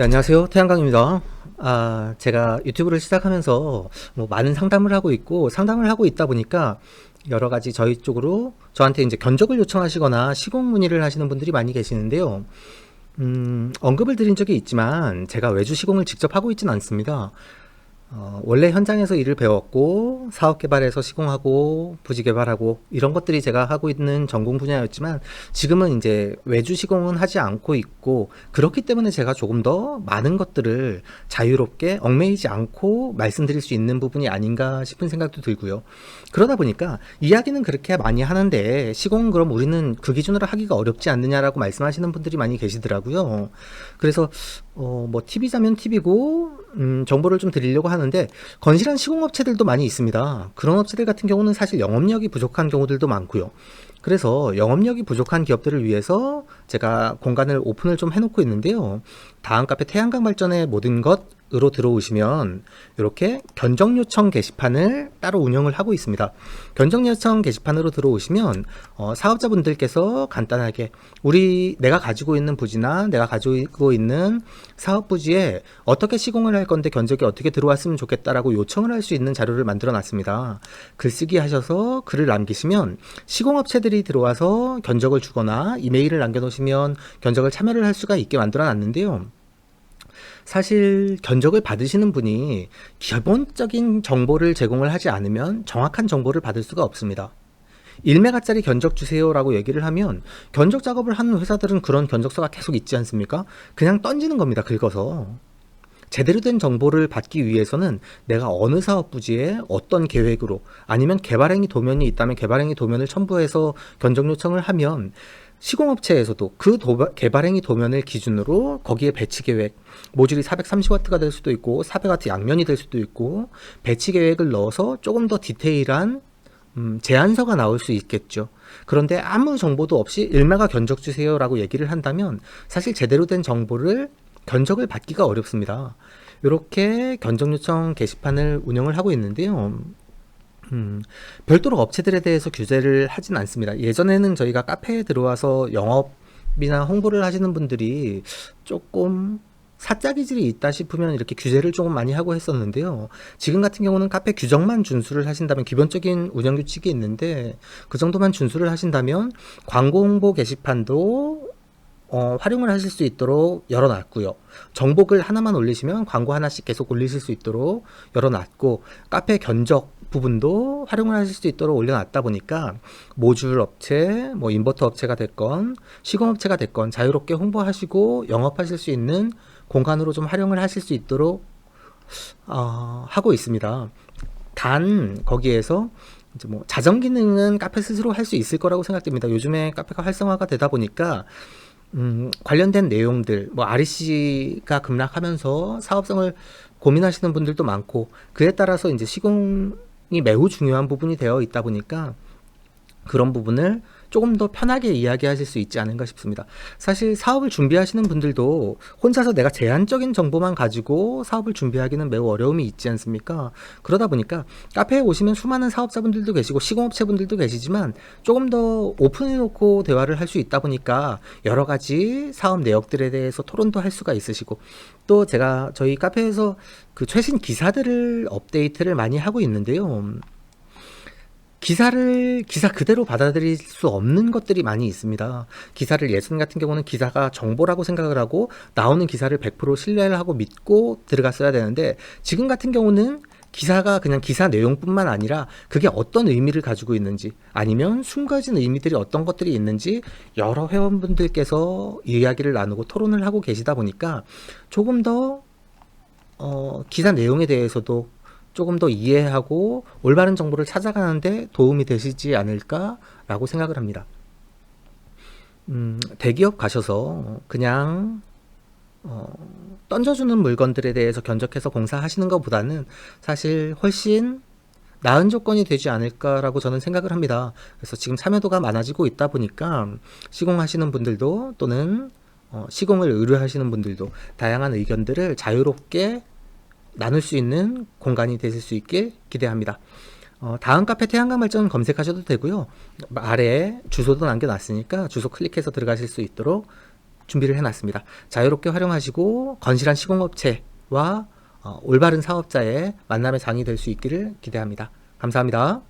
네, 안녕하세요. 태양광입니다. 아, 제가 유튜브를 시작하면서 뭐 많은 상담을 하고 있고 상담을 하고 있다 보니까 여러 가지 저희 쪽으로 저한테 이제 견적을 요청하시거나 시공 문의를 하시는 분들이 많이 계시는데요. 음, 언급을 드린 적이 있지만 제가 외주 시공을 직접 하고 있지는 않습니다. 어, 원래 현장에서 일을 배웠고 사업 개발에서 시공하고 부지 개발하고 이런 것들이 제가 하고 있는 전공 분야였지만 지금은 이제 외주 시공은 하지 않고 있고 그렇기 때문에 제가 조금 더 많은 것들을 자유롭게 얽매이지 않고 말씀드릴 수 있는 부분이 아닌가 싶은 생각도 들고요. 그러다 보니까 이야기는 그렇게 많이 하는데 시공은 그럼 우리는 그 기준으로 하기가 어렵지 않느냐라고 말씀하시는 분들이 많이 계시더라고요. 그래서 어, 뭐 TV자면 TV고 음, 정보를 좀 드리려고 하는데 건실한 시공업체들도 많이 있습니다. 그런 업체들 같은 경우는 사실 영업력이 부족한 경우들도 많고요. 그래서 영업력이 부족한 기업들을 위해서 제가 공간을 오픈을 좀 해놓고 있는데요. 다음 카페 태양광 발전의 모든 것 으로 들어오시면 이렇게 견적 요청 게시판을 따로 운영을 하고 있습니다. 견적 요청 게시판으로 들어오시면 어, 사업자분들께서 간단하게 우리 내가 가지고 있는 부지나 내가 가지고 있는 사업 부지에 어떻게 시공을 할 건데 견적이 어떻게 들어왔으면 좋겠다라고 요청을 할 수 있는 자료를 만들어 놨습니다. 글쓰기 하셔서 글을 남기시면 시공업체들이 들어와서 견적을 주거나 이메일을 남겨 놓으시 면 견적을 참여를 할 수가 있게 만들어 놨는데요. 사실 견적을 받으시는 분이 기본적인 정보를 제공을 하지 않으면 정확한 정보를 받을 수가 없습니다. 1메가짜리 견적 주세요라고 얘기를 하면 견적 작업을 하는 회사들은 그런 견적서가 계속 있지 않습니까? 그냥 던지는 겁니다. 긁어서. 제대로 된 정보를 받기 위해서는 내가 어느 사업 부지에 어떤 계획으로 아니면 개발행위 도면이 있다면 개발행위 도면을 첨부해서 견적 요청을 하면 시공업체에서도 그 도바, 개발행위 도면을 기준으로 거기에 배치 계획, 모듈이 430W가 될 수도 있고 400W 양면이 될 수도 있고 배치 계획을 넣어서 조금 더 디테일한 음, 제안서가 나올 수 있겠죠. 그런데 아무 정보도 없이 일마가 견적 주세요라고 얘기를 한다면 사실 제대로 된 정보를 견적을 받기가 어렵습니다. 이렇게 견적 요청 게시판을 운영을 하고 있는데요. 음, 별도로 업체들에 대해서 규제를 하진 않습니다. 예전에는 저희가 카페에 들어와서 영업이나 홍보를 하시는 분들이 조금 사짜 기질이 있다 싶으면 이렇게 규제를 조금 많이 하고 했었는데요. 지금 같은 경우는 카페 규정만 준수를 하신다면 기본적인 운영 규칙이 있는데 그 정도만 준수를 하신다면 광고 홍보 게시판도 어, 활용을 하실 수 있도록 열어놨고요. 정보글 하나만 올리시면 광고 하나씩 계속 올리실 수 있도록 열어놨고 카페 견적 부분도 활용을 하실 수 있도록 올려놨다 보니까 모듈 업체, 뭐 인버터 업체가 됐건 시공 업체가 됐건 자유롭게 홍보하시고 영업하실 수 있는 공간으로 좀 활용을 하실 수 있도록 어, 하고 있습니다. 단 거기에서 이제 뭐 자정 기능은 카페 스스로 할 수 있을 거라고 생각됩니다. 요즘에 카페가 활성화가 되다 보니까 음, 관련된 내용들, 뭐 REC가 급락하면서 사업성을 고민하시는 분들도 많고 그에 따라서 이제 시공이 매우 중요한 부분이 되어 있다 보니까 그런 부분을 조금 더 편하게 이야기하실 수 있지 않은가 싶습니다. 사실 사업을 준비하시는 분들도 혼자서 내가 제한적인 정보만 가지고 사업을 준비하기는 매우 어려움이 있지 않습니까? 그러다 보니까 카페에 오시면 수많은 사업자분들도 계시고 시공업체분들도 계시지만 조금 더 오픈해놓고 대화를 할 수 있다 보니까 여러 가지 사업 내역들에 대해서 토론도 할 수가 있으시고 또 제가 저희 카페에서 그 최신 기사들을 업데이트를 많이 하고 있는데요. 기사를 기사 그대로 받아들일 수 없는 것들이 많이 있습니다. 기사를 예전 같은 경우는 기사가 정보라고 생각을 하고 나오는 기사를 100% 신뢰를 하고 믿고 들어갔어야 되는데 지금 같은 경우는 기사가 그냥 기사 내용뿐만 아니라 그게 어떤 의미를 가지고 있는지 아니면 숨겨진 의미들이 어떤 것들이 있는지 여러 회원분들께서 이야기를 나누고 토론을 하고 계시다 보니까 조금 더 어, 기사 내용에 대해서도 조금 더 이해하고 올바른 정보를 찾아가는데 도움이 되시지 않을까라고 생각을 합니다. 음, 대기업 가셔서 그냥 어, 던져주는 물건들에 대해서 견적해서 공사하시는 것보다는 사실 훨씬 나은 조건이 되지 않을까라고 저는 생각을 합니다. 그래서 지금 참여도가 많아지고 있다 보니까 시공하시는 분들도 또는 어, 시공을 의뢰하시는 분들도 다양한 의견들을 자유롭게 나눌 수 있는 공간이 되실 수 있길 기대합니다. 어, 다음 카페 태양광 발전 검색하셔도 되고요. 아래에 주소도 남겨놨으니까 주소 클릭해서 들어가실 수 있도록 준비를 해놨습니다. 자유롭게 활용하시고 건실한 시공업체와 어, 올바른 사업자의 만남의 장이 될 수 있기를 기대합니다. 감사합니다.